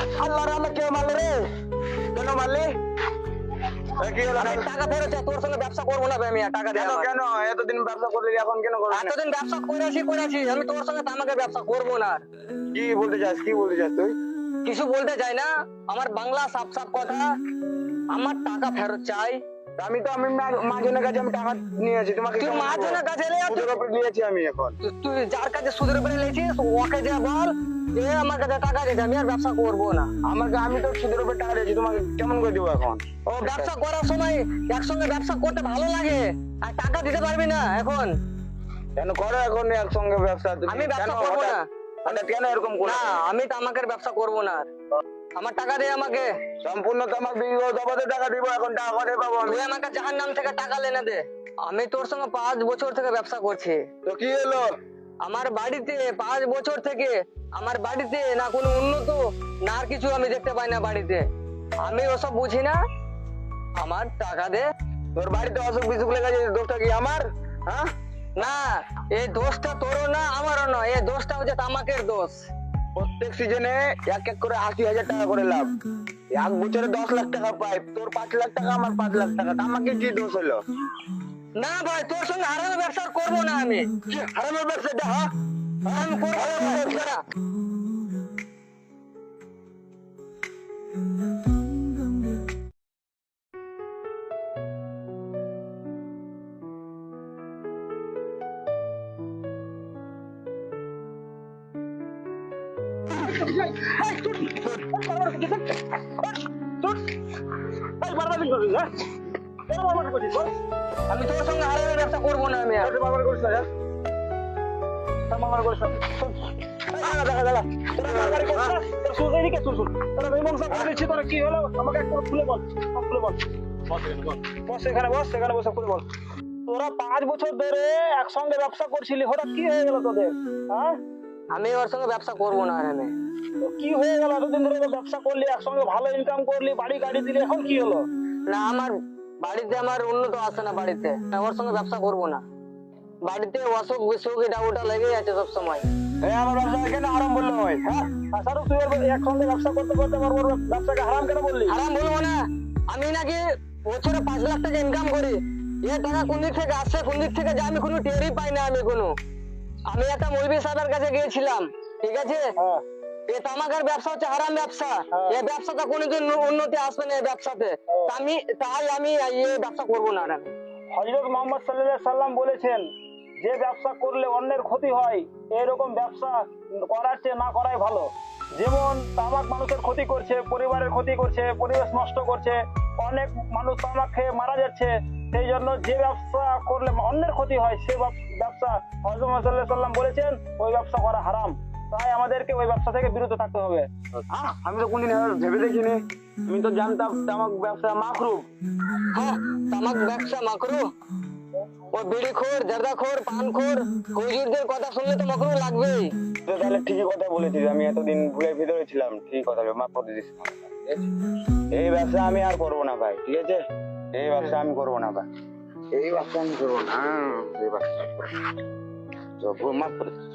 আল্লাহ আল্লাহ মারলো রে? কেন মারলি? এ, কি হলো? আমি টাকা ফেরত তোর সঙ্গে ব্যবসা করব না আমি টাকা দে কেন এতদিন ব্যবসা করলি এখন কেন করবি এতদিন ব্যবসা করেছি করেছি আমি তোর সঙ্গে ব্যবসা করব না। কি বলতে চাস কি বলতে চাস তুই? কিছু বলতে চাই না আমার বাংলা সাফ সাফ কথা আমার টাকা ফেরত চাই। আমি তো আমি কাছে আমি টাকা নিয়েছি তোমাকে তুই কাছে সুদের উপরে নিয়েছি আমি এখন। তুই- যার কাছে সুদের উপরে ওকে যে বল আমার কাছে টাকা দিতে আমি আর ব্যবসা করব না। আমাকে আমি তো সুদের উপরে টাকা দিয়েছি তোমাকে কেমন করে দেবো এখন? ও ব্যবসা করার সময় একসঙ্গে ব্যবসা করতে ভালো লাগে আর টাকা দিতে পারবি না এখন। কেন করো এখন একসঙ্গে ব্যবসা আমি ব্যবসা করব না। কেন এরকম করে না আমি তামাকের ব্যবসা করব না। আমার টাকা দে আমাকে। সম্পূর্ণ তোমার বিগত জগতে টাকা দিব এখন টাকা করে পাবো আমি। তুই আমাকে জাহার নাম থেকে টাকা লেনে দে। আমি তোর সঙ্গে পাঁচ বছর থেকে ব্যবসা করছি। তো কি হলো? আমার বাড়িতে পাঁচ বছর থেকে আমার বাড়িতে না কোনো উন্নত না আর কিছু আমি দেখতে পাই না বাড়িতে। আমি ওসব বুঝি না। আমার টাকা দে। তোর বাড়িতে অসুখ বিসুখ লেগে গেছে দোষটা কি আমার? হ্যাঁ? না এই দোষটা তোরও না আমারও না। এই দোষটা হচ্ছে তামাকের দোষ। প্রত্যেক সিজনে এক এক করে আশি হাজার টাকা করে লাভ। এক বছরে দশ লাখ টাকা পাই, তোর পাঁচ লাখ টাকা, আমার পাঁচ লাখ টাকা আমাকে কি দোষ হলো? না ভাই, তোর সঙ্গে হারানো ব্যবসা করব না আমি। কি হারানোর ব্যবসাটা হ্যাঁ আমি করব আমি তোর সঙ্গে হারানো ব্যবসা করব না আমি আর তোরা পাঁচ বছর ধরে একসঙ্গে ব্যবসা করছিলি, হঠাৎ কি হয়ে গেল তোদের? হ্যাঁ? আমি ওর সঙ্গে ব্যবসা করব না আর আমি কি হয়ে গেল? এতদিন ধরে ব্যবসা করলি একসঙ্গে ভালো ইনকাম করলি বাড়ি গাড়ি দিলি এখন কি হলো? না আমার বাড়িতে আমার উন্নত আছে না বাড়িতে। ওর সঙ্গে ব্যবসা করব না। বাড়িতে অসুখ বিসুখ এটা ওটা লেগেই আছে সব সময় আমার ব্যবসা কেন আরম্ভ বলল হয় হ্যাঁ শাহরুখ তুই একসঙ্গে ব্যবসা করতে করতে আমার ওর ব্যবসাকে হারাম কেন বললি? আরাম বলব না। আমি নাকি বছরে পাঁচ লাখ টাকা ইনকাম করি। এ টাকা কোন দিক থেকে আসছে কোন দিক থেকে যায় আমি কোনো টেরই পাই না আমি কোনো। আমি একটা মৌলবি সাহেবের কাছে গিয়েছিলাম ঠিক আছে? হ্যাঁ। এ তামাকের ব্যবসা হচ্ছে হারাম ব্যবসা। হ্যাঁ। এই ব্যবসাটা কোনোদিন উন্নতি আসবে না এই ব্যবসাতে। আমি তাই আমি এই ব্যবসা করব না আর হজরত মোহাম্মদ সাল্লাহ সাল্লাম বলেছেন যে ব্যবসা করলে অন্যের ক্ষতি হয় এরকম ব্যবসা করার চেয়ে না করাই ভালো। যেমন তামাক মানুষের ক্ষতি করছে পরিবারের ক্ষতি করছে পরিবেশ নষ্ট করছে অনেক মানুষ তামাক খেয়ে মারা যাচ্ছে সেই জন্য যে ব্যবসা করলে অন্যের ক্ষতি হয় সে ব্যবসা মোহাম্মদ সাল্লাম বলেছেন ওই ব্যবসা করা হারাম। তাই আমাদেরকে ওই ব্যবসা থেকে বিরত থাকতে হবে। আমি তো কোনদিন ভেবে দেখিনি। আমি তো জানতাম তামাক ব্যবসা মাখরুব হ্যাঁ তামাক ব্যবসা মাকরু। ও বিড়ি খোর জারদা খোর পান খোর হুজুরদের কথা শুনলে তো মাকরু লাগবেই। তো তাহলে ঠিকই কথা বলেছিস আমি এতদিন ভুলে ভিতরে ছিলাম। ঠিক কথা মাফ করে দিস? এই ব্যবসা আমি আর করব না ভাই ঠিক আছে? এই ব্যবসা আমি করব না ভাই এই ব্যবসা আমি করব না এই ব্যবসা আমি করব না। তো ভুল মাফ করে দিস